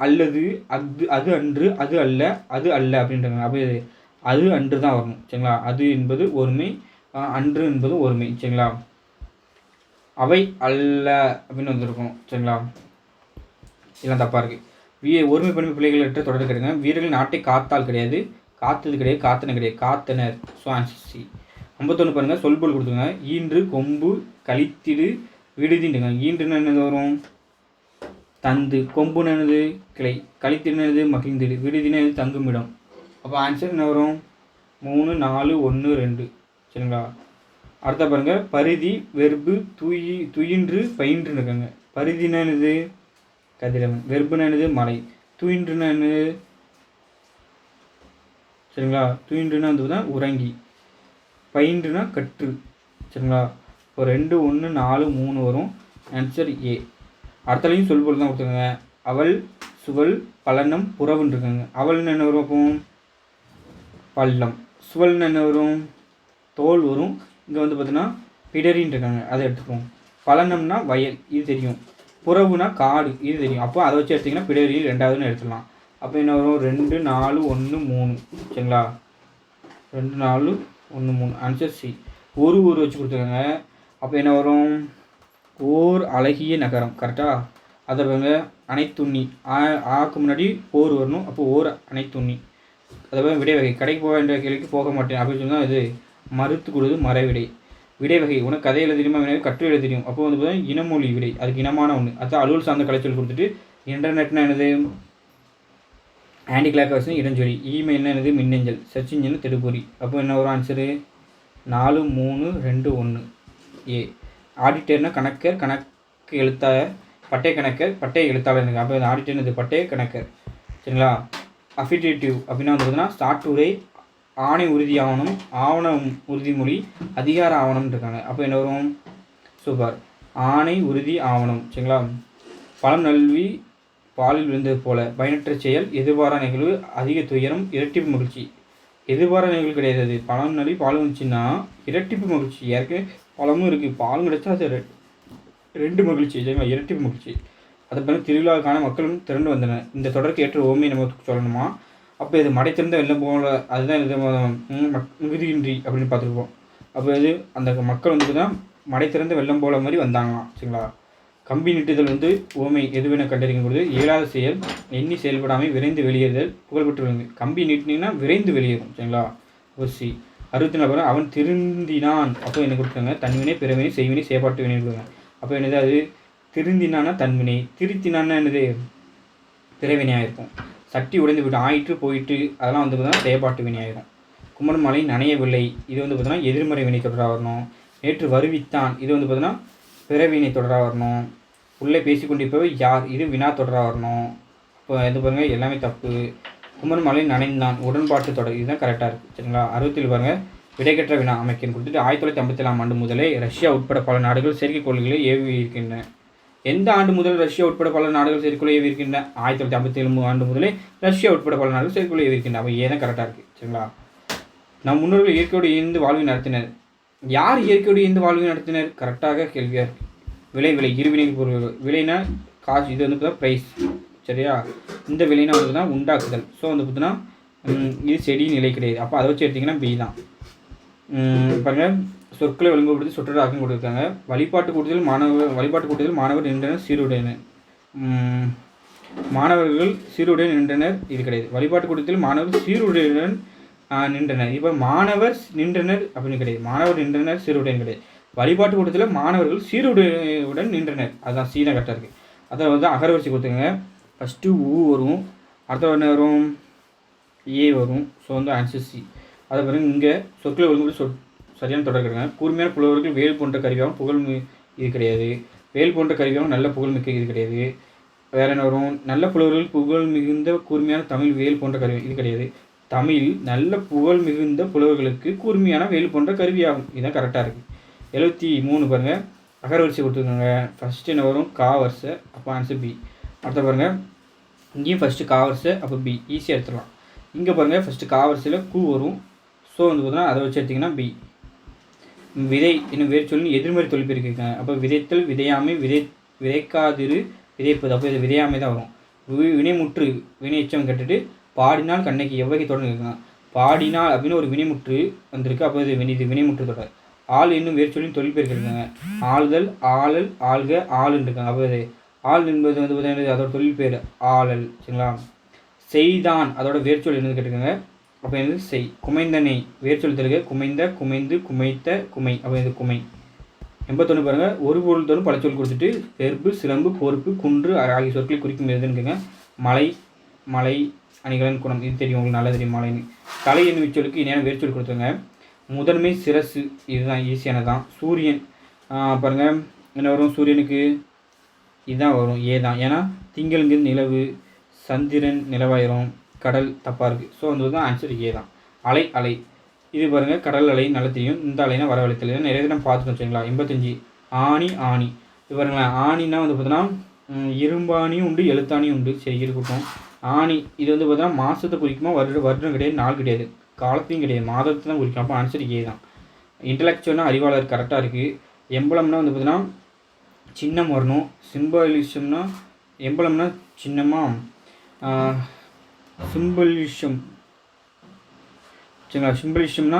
அல்லது அது அது அன்று அது அல்ல அது அல்ல அப்படின்றாங்க அப்போ அது அன்று தான் வரணும். சரிங்களா? அது என்பது ஒருமை அன்று என்பது ஒருமை. சரிங்களா? அவை அல்ல அப்படின்னு வந்திருக்கும் சரிங்களா? இதெல்லாம் தப்பாக இருக்குது வீ ஒருமை பன்மை பிள்ளைகளற்ற தொடர்பு கிடையாது வீரர்கள் நாட்டை காத்தால் கிடையாது. காத்தது கிடையாது காத்தன கிடையாது. காத்தனர். ஸோ ஆன்சர் சி ஐம்பத்தொன்று பாருங்கள் சொல்பொல் கொடுத்துருங்க ஈன்று கொம்பு கழித்திடு விடுதின்னுங்க ஈன்றுன்னு என்னது வரும்? தந்து. கொம்புன்னு என்னது? கிளை. கழித்திடுன்னு மகிழ்ந்திடு. விடுதின்னு தங்குமிடம். அப்போ ஆன்சர் என்ன வரும்? மூணு நாலு ஒன்று ரெண்டு. சரிங்களா? அடுத்த பாருங்க பரிதி வெறுப்பு துயி துயின்று பயின்று இருக்காங்க. பரிதினா என்னது? கதிரவன். வெறுப்புனா என்னது? மலை. துயின்றுனா என்னது? சரிங்களா? துயின்றுனா வந்து தான் உறங்கி. பயின்றுனா கற்று. சரிங்களா? இப்போ ரெண்டு ஒன்று நாலு மூணு வரும். ஆன்சர் ஏ அடுத்தலையும் சொல் சொல்பொருள் தான் கொடுத்துருக்காங்க. அவள் சுவல் பலனம் புறவுன்னு இருக்காங்க. அவள்னு என்ன வரும் அப்போ? பள்ளம். சுவல்னு என்ன வரும்? தோல் வரும். இங்கே வந்து பார்த்தீங்கன்னா பிடரின்னு இருக்காங்க. அதை எடுத்துப்போம் பலனம்னா வயல் இது தெரியும். புறவுனா காடு இது தெரியும். அப்போ அதை வச்சு எடுத்திங்கன்னா பிடரி ரெண்டாவதுன்னு எடுத்துடலாம். அப்போ என்ன வரும்? ரெண்டு நாலு ஒன்று மூணு. சரிங்களா? ரெண்டு நாலு ஒன்று மூணு. ஆன்சர் சி ஒரு ஊர் வச்சு கொடுத்துருக்காங்க அப்போ என்ன வரும்? ஓர் அழகிய நகரம். கரெக்டாக அதை பாருங்க. அனைத்துண்ணி ஆ ஆக்கு முன்னாடி போர் வரணும். அப்போ ஓர் அனைத்துண்ணி அதை விடை வகை கடைக்கு போக வேண்டிய கேள்விக்கு போக மாட்டேன். அப்படின்னு சொன்னால் இது மறுத்து கொடுது மறைவிடை. விடை வகை உனக்கு கதை எழுத தெரியுமா? வினை கற்று எழுத தெரியும். அப்போ வந்து பார்த்தீங்கன்னா இனமொழி விடை. அதுக்கு இனமான ஒன்று அதான் அலுவல் சார்ந்த கலைச்சொல் கொடுத்துட்டு இன்டர்நெட்னா என்னது? Handy clock இடஞ்சொலி. இமெயில்னா என்னது? மின்னஞ்சல். சர்ச் இன்ஜின் திருப்பூரி அப்போ என்ன வரும் ஆன்சரு நாலு மூணு ரெண்டு ஒன்று ஏ. ஆடிட்டர்னா கணக்கர் கணக்கு எழுத்தாளர் பட்டய கணக்கர் பட்டய எழுத்தாளர் எனக்கு. அப்போ ஆடிட்டர் இது பட்டய கணக்கர். சரிங்களா? அஃபிடேட்டிவ் அப்படின்னா வந்து பார்த்தீங்கன்னா சாட்டுரை ஆணை உறுதி ஆவணம் ஆவணம் உறுதிமொழி அதிகார ஆவணம்னு இருக்காங்க அப்போ என்ன வரும்? சூப்பர். ஆணை உறுதி ஆவணம் சரிங்களா? பழம் நல்வி பாலில் விழுந்தது போல பயனற்ற செயல் எதிர்பாரா நிகழ்வு அதிக துயரம் இரட்டிப்பு மகிழ்ச்சி. எதிர்பாரா நிகழ்வு கிடையாது அது. பழம் நல்வி பால் வந்துச்சுன்னா இரட்டிப்பு மகிழ்ச்சி. ஏற்கனவே பழமும் இருக்குது பாலும் கிடைச்சா அது ரெண்டு மகிழ்ச்சி சரிங்களா? இரட்டிப்பு மகிழ்ச்சி. அதை பிறகு திருவிழாவுக்கான மக்களும் திரண்டு வந்தனர். இந்த தொடருக்கு ஏற்ற ஓமையை நம்ம சொல்லணுமா? அப்போ இது மடை திறந்த வெள்ளம் போகல அதுதான் இது மக்- மிகுதியின்றி அப்படின்னு பார்த்துருப்போம். அப்போ இது அந்த மக்கள் வந்து தான் மடை திறந்த வெள்ளம் போல மாதிரி வந்தாங்களாம் சரிங்களா? கம்பி நீட்டுதல் வந்து ஓமை எதுவென கண்டறியும் பொழுது இயலாத செயல் எண்ணி செயல்படாமல் விரைந்து வெளியேறுதல் புகழ்பெற்றுள்ளது கம்பி நீட்டினீங்கன்னா விரைந்து வெளியேறும் சரிங்களா? ஓசி. அறுபத்தி நாலு அவன் திருந்தினான். அப்போ என்ன கொடுத்தாங்க தன்வினை பிறவினை செய்வினை செயற்பாட்டு வினை கொடுத்தாங்க அப்போ என்னது அது? திருந்தினான்னா தன்வினை. திருத்தினான்னா என்னது? பிறவினையாக இருக்கும். சட்டி உடைந்து விட்டு ஆயிற்று போயிட்டு அதெல்லாம் வந்து பார்த்தீங்கன்னா செயற்பாட்டு வினையாயிரும் குமரன் மலை நனையவில்லை. இது வந்து பார்த்தீங்கன்னா எதிர்மறை வினை தொடராக வரணும். நேற்று வருவித்தான். இது வந்து பார்த்தீங்கன்னா பிறவினை தொடராக வரணும். உள்ளே பேசிக்கொண்டிருப்பவை யார்? இது வினா தொடராக வரணும். இப்போ இது பாருங்கள் எல்லாமே தப்பு. குமரன் மலை நனைந்தான். உடன்பாட்டு தொடர். இதுதான் கரெக்டாக இருக்குது சரிங்களா? அறுபத்தில் பாருங்கள் விடைகற்ற வினா அமைக்கன்னு கொடுத்துட்டு ஆயிரத்தி தொள்ளாயிரத்தி ஐம்பத்தி ஏழாம் ஆண்டு முதலே ரஷ்யா உட்பட பல நாடுகள் செயற்கைக்கோள்களை ஏவி இருக்கின்றன எந்த ஆண்டு முதல் ரஷ்யா உட்பட பல நாடுகள் செயற்கைக்கோளை ஏவி இருக்கின்றன ஆயிரத்தி தொள்ளாயிரத்தி ஐம்பத்தி ஏழு ஆண்டு முதலே ரஷ்யா உட்பட பல நாடுகள் செயற்கைக்கோளை ஏவி இருக்கின்றன அப்போ ஏன் கரெக்டாக இருக்குது சரிங்களா? நம் முன்னோர்கள் இயற்கையோடு இணைந்து வாழ்வை நடத்தினர். யார் இயற்கையோடு இணைந்து வாழ்வை நடத்தினர்? கரெக்டாக கேள்வியாக இருக்குது விலை விலை. இருவினை பொருள் விலைனா காசு இது வந்து பார்த்தா ப்ரைஸ் சரியா? இந்த விலைனா வந்து தான் உண்டாக்குதல். ஸோ வந்து பார்த்தீங்கன்னா இது செடி நிலை கிடையாது. அப்போ அதை வச்சு எடுத்திங்கன்னா பி தான். பாருங்கள் சொற்களை ஒழுங்குபடுத்தி சொற்றொடர் ஆக்கம் கொடுத்துருக்காங்க. வழிபாட்டு கூட்டத்தில் மாணவர் வழிபாட்டு கூட்டத்தில் மாணவர் நின்றனர் சீருடையினர் மாணவர்கள் சீருடன் நின்றனர் இது கிடையாது. வழிபாட்டு கூட்டத்தில் மாணவர் சீருடையுடன் நின்றனர். இப்போ மாணவர் நின்றனர் அப்படின்னு கிடையாது. மாணவர் நின்றனர் சீருடன் கிடையாது. வழிபாட்டு கூட்டத்தில் மாணவர்கள் சீருடையுடன் நின்றனர். அதுதான் சீனா கரெக்டாக இருக்குது அதை வந்து அகரவரிசை கொடுத்துருங்க ஃபஸ்ட்டு ஊ வரும் அடுத்த என்ன வரும்? ஏ வரும். ஸோ வந்து ஆன்சர் சி அதை பிறகு இங்கே சொற்களை ஒழுங்குபடி சொ சரியான தொடர்கிறாங்க கூர்மையான புலவர்கள் வேல் போன்ற கருவியாகவும் புகழ் இது கிடையாது. வேல் போன்ற கருவியாகவும் நல்ல புகழ்மிக்க இது கிடையாது. வேற என்ன வரும்? நல்ல புலவர்கள் புகழ் மிகுந்த கூர்மையான தமிழ் வேல் போன்ற கருவி இது கிடையாது. தமிழ் நல்ல புகழ் மிகுந்த புலவர்களுக்கு கூர்மையான வேல் போன்ற கருவியாகும். இதுதான் கரெக்டாக இருக்குது எழுபத்தி மூணு பாருங்கள் அகரவரிசை கொடுத்துருக்காங்க. ஃபஸ்ட்டு என்ன வரும்? கா வரிசை அப்போ ஆன்சர் பி அடுத்த பாருங்க. இங்கேயும் ஃபஸ்ட்டு கா வரிசை அப்போ பி ஈஸியாக எடுத்துடலாம். இங்கே பாருங்கள் ஃபஸ்ட்டு கா வரிசையில் கூ வரும். ஸோ வந்து பார்த்தீங்கன்னா அதை வச்சு எடுத்திங்கன்னா பி விதை இன்னும் வேறு சொல்லி எதிர்மறை தொழிற்பிருக்கேன் அப்போ விதைத்தல் விதையாமை விதை விதைக்காதிரு விதைப்பது. அப்போ இது விதையாமை தான் வரும். வி- வினைமுற்று வினையச்சம் கட்டுட்டு பாடினால் கண்ணைக்கு எவ்வகை தொடர்ந்து பாடினால் அப்படின்னு ஒரு வினைமுற்று வந்திருக்கு. அப்போ இது வினை இது வினைமுற்று தொடர். ஆள் இன்னும் வேறு சொல்லி தொழிற்பெருக்கு இருக்காங்க ஆளுதல் ஆளல் ஆள்க ஆளுன்னு இருக்காங்க அப்போ இது ஆள் என்பது வந்து பார்த்தீங்கன்னா அதோட தொழில் பேர் ஆளல் சரிங்களா? செய்தான் அதோட வேர்ச்சொல் என்னது கேட்டுக்கோங்க அப்போ செய் குமைந்தனை வேர்ச்சொல் தருக குமைந்த குமைந்து குமைத்த குமை. அப்போ இது குமை. எண்பத்தொன்று பாருங்கள் ஒரு பொருள் தரும் பல சொல் கொடுத்துட்டு பெருப்பு சிலம்பு பொறுப்பு குன்று ஆகிய சொற்களை குறிக்கும் எதுன்னு மலை மலை அணிகலன் குணம். இது தெரியும். உங்களுக்கு நல்லா தெரியும் மலைன்னு. தலை என்னும் இச்சொலுக்கு இணையான வேர்ச்சொல் கொடுத்துருங்க. முதன்மை சிரசு. இதுதான் ஈஸியானதான் சூரியன். பாருங்கள் என்ன வரும்? சூரியனுக்கு இதுதான் வரும். ஏ தான். ஏன்னா திங்கள்ங்கிறது நிலவு சந்திரன் நிலவாயிரும். கடல் தப்பாக இருக்குது ஸோ வந்து தான் ஆன்சர் ஏ தான். அலை அலை. இது பாருங்கள் கடல் அலை நல்லா தெரியும். இந்த அலைனா வரவழைத்தல் நிறைய தினம் பார்த்துட்டு வச்சுங்களா எண்பத்தஞ்சு ஆணி ஆணி. இது பாருங்களேன் ஆணினா வந்து பார்த்தீங்கன்னா இரும்பாணியும் உண்டு எழுத்தாணியும் உண்டு. சரி இருக்கட்டும் ஆணி இது வந்து பார்த்தீங்கன்னா மாதத்தை குறிக்குமா வருடம் வருடம் கிடையாது நாள் கிடையாது. காலத்தையும் கிடையாது. மாதத்தை தான் குறிக்கும். அப்போ ஆன்சர் ஏ தான். இன்டலெக்சுவல்னா அறிவாளர் கரெக்டாக இருக்குது எம்பளம்னா வந்து பார்த்தீங்கன்னா சின்னம் வரணும். சிம்பலிசம்னா எம்பளம்னா சின்னமாக சிம்பிளிஷம் சரிங்களா? சிம்பிளிஷம்னா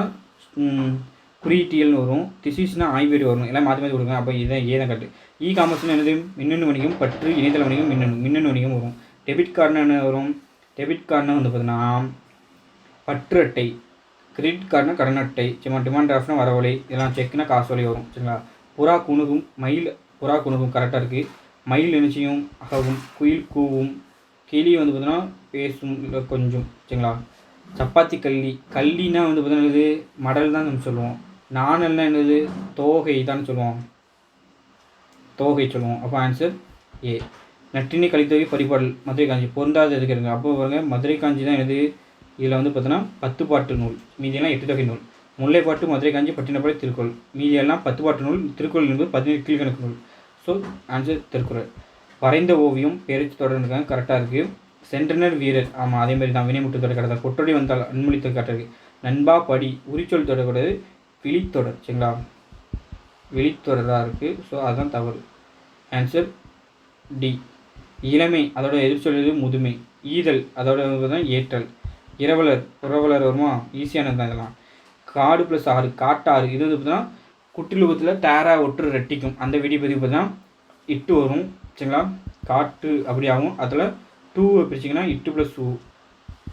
குறியீட்டியல்னு வரும். திசிஸ்னால் ஆய்வேடு வரும். எல்லாம் மாற்றி மாற்றி கொடுங்க. அப்போ இதான் ஏதான் தான் கட்டு. இ காமர்ஸ்னு என்னது? மின்னணு வணிகம் பற்று இணையதள வணிகம் மின்னணு மின்னணு வணிகம் வரும். டெபிட் கார்டுனா என்ன வரும்? டெபிட் கார்டுனா வந்து பார்த்தீங்கன்னா பற்று அட்டை. கிரெடிட் கார்டுனா கடன் அட்டை. சும்மா டிமாண்ட் டிராஃப்ட்னா வரவழை இதெல்லாம் செக்னா காசு வழி வரும். சரிங்களா? புறா குணுகும் மயில் புறா குணுகும் கரெக்டாக இருக்குது மயில் நினைச்சியும் அகவும் குயில் கூவும். கிளி வந்து பார்த்தீங்கன்னா பேசும் இல்லை கொஞ்சம் சரிங்களா? சப்பாத்தி கள்ளி கள்ளினா வந்து பார்த்தீங்கன்னா என்னது? மடல் தான் நம்ம சொல்லுவோம். நாணல்னா என்னது? தோகை தான் சொல்லுவோம் தோகை சொல்லுவோம். அப்போ ஆன்சர் ஏ நற்றினை கலித்தொகை பரிபாடல். மதுரை காஞ்சி. பொருந்தாத எதுக்கு அப்போ பாருங்க மதுரை காஞ்சி தான் என்னது? இதில் வந்து பார்த்தோன்னா பத்து பாட்டு நூல். மீதியெல்லாம் எட்டு தொகை நூல். முல்லைப்பாட்டு மதுரை காஞ்சி பட்டினப்பாடி திருக்குறள் மீதியெல்லாம் பத்து பாட்டு நூல். திருக்குறள் என்பது பதினேழு கீழ்கணக்கு நூல். So answer Thirukkural. வரைந்த ஓவியம் பேரச்சு தொடர்ந்துருக்காங்க. கரெக்டாக இருக்குது சென்றனர் வீரர். ஆமாம் அதே மாதிரி தான். வினைமுட்டு தொடர் கரெக்டாக கொட்டடி வந்தால் அன்மொழித்து கரெக்டாக இருக்குது நண்பா படி உரிச்சொல் தொடர்புடையது விழித்தொடர் சரிங்களா? விழித்தொடராக இருக்குது ஸோ அதுதான் தவறு. ஆன்சர் டி இளமை அதோட எதிர்ச்சொல் முதுமை. ஈதல் அதோட தான் ஏற்றல். இரவலர் உறவலர் வருமா? ஈஸியானது தான் இதெல்லாம். காடு ப்ளஸ் ஆறு காட்டாறு. இது வந்து பார்த்தீங்கன்னா குட்டிலுகத்தில் தேரா ஒற்று ரெட்டிக்கும் அந்த வெடி பதிவு பார்த்தீங்கன்னா இட்டு வரும். சரிங்களா காட்டு அப்படி ஆகும் அதில் டூ பிரிச்சிங்கன்னா இட்டு ப்ளஸ் ஊ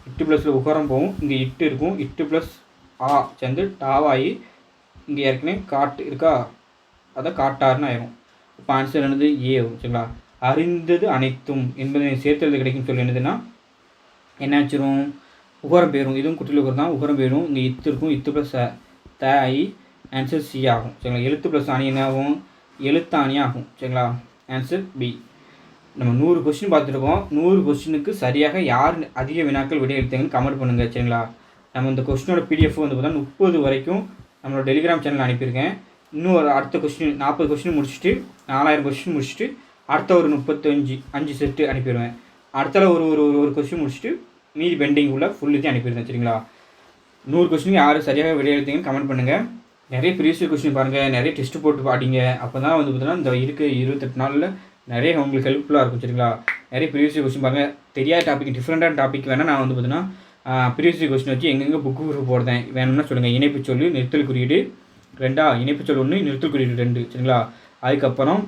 இட்டு ப்ளஸில் உகரம் போகும். இங்கே இட்டு இருக்கும். இட்டு ப்ளஸ் ஆ சேர்ந்து டாவாகி இங்கே ஏற்கனவே காட்டு இருக்கா? அதான் காட்டாருன்னு ஆயிரும். இப்போ ஆன்சர் என்னது? ஏ ஆகும் சரிங்களா அறிந்தது அனைத்தும் என்பதை சேர்த்தெழுது கிடைக்கும் சொல்லி என்னதுன்னா என்ன ஆச்சிரும் உகரம் போயிடும் இதுவும் குட்டியில் உகரம் தான். உகரம் போயிடும் இங்கே இத்து இருக்கும். இத்து ப்ளஸ் த ஆகி ஆன்சர் சி ஆகும். சரிங்களா? எழுத்து ப்ளஸ் அணி என்ன ஆகும்? எழுத்தாணி ஆகும். சரிங்களா? ஆன்சர் பி நம்ம நூறு கொஸ்டின் பார்த்துருக்கோம். நூறு கொஸ்டினுக்கு சரியாக யார் அதிக வினாக்கள் விடை எடுத்தீங்கன்னு கமெண்ட் பண்ணுங்கள் சரிங்களா? நம்ம இந்த கொஸ்டினோட பிடிஎஃப் வந்து பார்த்தா முப்பது வரைக்கும் நம்மளோட டெலிகிராம் சேனல் அனுப்பியிருக்கேன். இன்னும் ஒரு அடுத்த கொஸ்டின் நாற்பது கொஸ்டின் முடிச்சுட்டு நாலாயிரம் கொஸ்டின் முடிச்சுட்டு அடுத்த ஒரு முப்பத்தஞ்சு அஞ்சு செட்டு அனுப்பிடுவேன் அடுத்தால ஒரு ஒரு ஒரு ஒரு கொஸ்டின் முடிச்சுட்டு மீதி பெண்டிங் உள்ள ஃபுல் இதையும் அனுப்பிடுவேன் சரிங்களா? நூறு கொஸ்டினுக்கு யார் சரியாக விடையெழுத்தீங்கன்னு கமெண்ட் பண்ணுங்கள் நிறைய ப்ரீவியஸ் கொஸ்டின் பாருங்கள் நிறைய டெஸ்ட் போட்டு பாடிங்க அப்போ தான் வந்து பார்த்தீங்கன்னா இந்த இருக்க இருபத்தெட்டு நாளில் நிறைய உங்களுக்கு ஹெல்ப்ஃபுல்லாக இருக்கும் சரிங்களா? நிறைய ப்ரீவியஸ் கொஸ்டின் பாருங்கள் தெரியாத டாபிக் டிஃப்ரெண்ட்டான டாபிக் வேணால் நான் வந்து பார்த்தீங்கன்னா ப்ரீவியஸ் கொஸ்டின் வச்சு எங்கெங்கே புக்கு குரூப் போடுறேன் வேணும்னா சொல்லுங்கள் இணைப்பு சொல்லு நிறுத்தல் குறியீடு ரெண்டா? இணைப்பு சொல் ஒன்று நிறுத்தல் குறியீடு ரெண்டு சரிங்களா? அதுக்கப்புறம்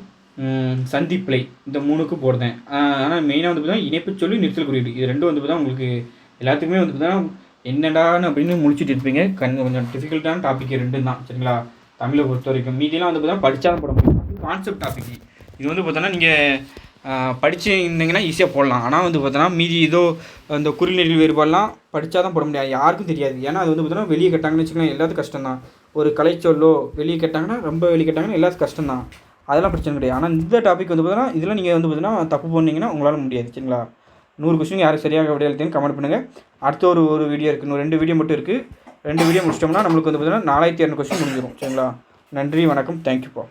சந்திப்பிலை இந்த மூணுக்கு போடுறேன். ஆனால் மெயினாக வந்து பார்த்தீங்கன்னா இணைப்பு சொல்லி நிறுத்தல் குறியீடு. இது ரெண்டும் வந்து பார்த்தா உங்களுக்கு எல்லாத்துக்குமே வந்து பார்த்தீங்கன்னா என்னடான்னு அப்படின்னு முடிச்சுட்டு இருப்பீங்க. கண் கொஞ்சம் டிஃபிகல்ட்டான டாபிக் ரெண்டும் தான் சரிங்களா? தமிழை பொறுத்த வரைக்கும் மீதியெல்லாம் வந்து பார்த்தீங்கன்னா படித்தாலும் போட முடியும் கான்செப்ட் டாபிக் இது வந்து பார்த்தோன்னா நீங்கள் படிச்சு இருந்தீங்கன்னா ஈஸியாக போடலாம். ஆனால் வந்து பார்த்தோன்னா மீதி ஏதோ அந்த குறிநெறி வேறுபாடுலாம் படித்தா தான் போட முடியாது. யாருக்கும் தெரியாது. ஏன்னா அது வந்து பார்த்தோன்னா வெளியே கேட்டாங்கன்னு வச்சுக்கோங்களேன் எல்லாத்துக்கும் கஷ்டம் தான் ஒரு கலைச்சொல்லோ வெளியே கேட்டாங்கன்னா ரொம்ப வெளியே கேட்டாங்கன்னா எல்லாத்துக்கும் கஷ்டம் தான் அதெல்லாம் பிரச்சனை கிடையாது. ஆனால் இந்த டாபிக் வந்து பார்த்தோன்னா இதெல்லாம் நீங்கள் வந்து பார்த்தீங்கன்னா தப்பு பண்ணீங்கன்னா உங்களால் முடியாது சரிங்களா? நூறு கொஸ்டின் யாருக்கு சரியாக விட எழுதுன்னு கமெண்ட் பண்ணுங்கள் அடுத்த ஒரு ஒரு வீடியோ இருக்குது இன்னும் ரெண்டு வீடியோ மட்டும் இருக்குது ரெண்டு வீடியோ முடிச்சிட்டோம்னா நம்மளுக்கு வந்து பார்த்தீங்கன்னா நாலாயிரத்தி இரநூறு கொஸ்டின் முடிஞ்சிடும் சரிங்களா? நன்றி வணக்கம். தேங்க்யூப்பா